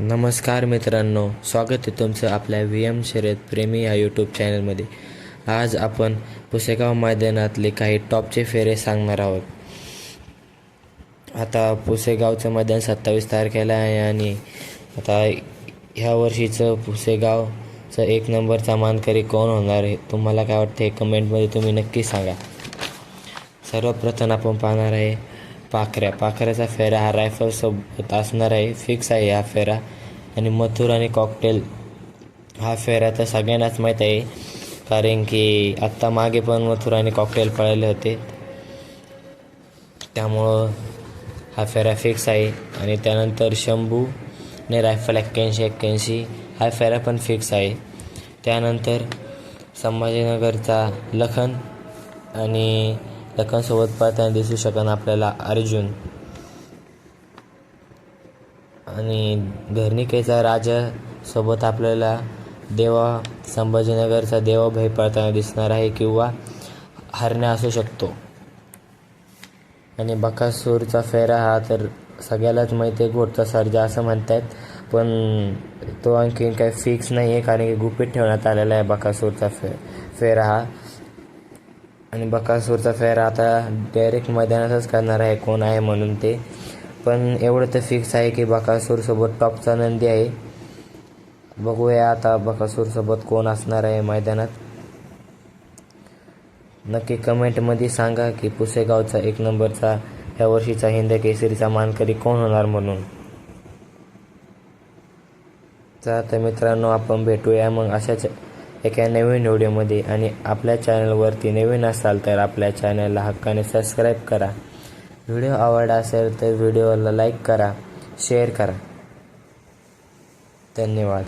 नमस्कार मित्रांनो स्वागत आहे तुमचं आपल्या व्ही एम शर्यत प्रेमी या यूट्यूब चॅनलमध्ये आज आपण पुसेगाव मैदानातले काही टॉपचे फेरे सांगणार आहोत. आता पुसेगावचं मैदान सत्तावीस तारखेला आहे आणि आता ह्या वर्षीचं पुसेगावचं एक नंबरचा मानकरी कोण होणार आहे तुम्हाला काय वाटतं कमेंटमध्ये तुम्ही नक्की सांगा. सर्वप्रथम आपण पाहणार आहे पाखऱ्या. पाखऱ्याचा फेरा हा रायफलसोबत असणार आहे फिक्स आहे हा फेरा. आणि मथुर आणि कॉकटेल हा फेरा तर सगळ्यांनाच माहीत आहे. कारण की आत्ता मागे पण मथुर आणि कॉकटेल पळाले होते. त्यामुळं हा फेरा फिक्स आहे. आणि त्यानंतर शंभू आणि रायफल एक्क्याऐंशी एक्क्याऐंशी हा फेरा पण फिक्स आहे. त्यानंतर संभाजीनगरचा लखन आणि लखनसोबत पळताना दिसू शकन आपल्याला अर्जुन. आणि घरणिकेचा राजा सोबत आपल्याला देवा संभाजीनगरचा देवाभाई पळताना दिसणार आहे किंवा हरण्या असू शकतो. आणि बकासूरचा फेरा हा तर सगळ्यालाच माहिती आहे घोटचा सर्जा असं म्हणतात पण तो आणखीन काही फिक्स नाही आहे कारण की गुपित ठेवण्यात आलेला आहे बकासूरचा फे फेरा हा. आणि बकासूरचा फेरा आता डायरेक्ट मैदानातच करणार आहे कोण आहे म्हणून ते. पण एवढं तर फिक्स आहे की बकासूरसोबत टॉपचा नंदी आहे. बघूया आता बकासूरसोबत कोण असणार आहे मैदानात. नक्की कमेंटमध्ये सांगा की पुसेगावचा एक नंबरचा ह्या वर्षीचा हिंद केसरीचा मानकरी कोण होणार म्हणून. तर तर मित्रांनो आपण भेटूया मग अशाच एका नवीन व्हिडिओमध्ये आणि आपल्या चॅनलवरती नवीन असाल तर आपल्या चॅनलला हक्काने सबस्क्राईब करा. व्हिडिओ आवडला असेल तर व्हिडिओला लाईक करा शेअर करा. धन्यवाद.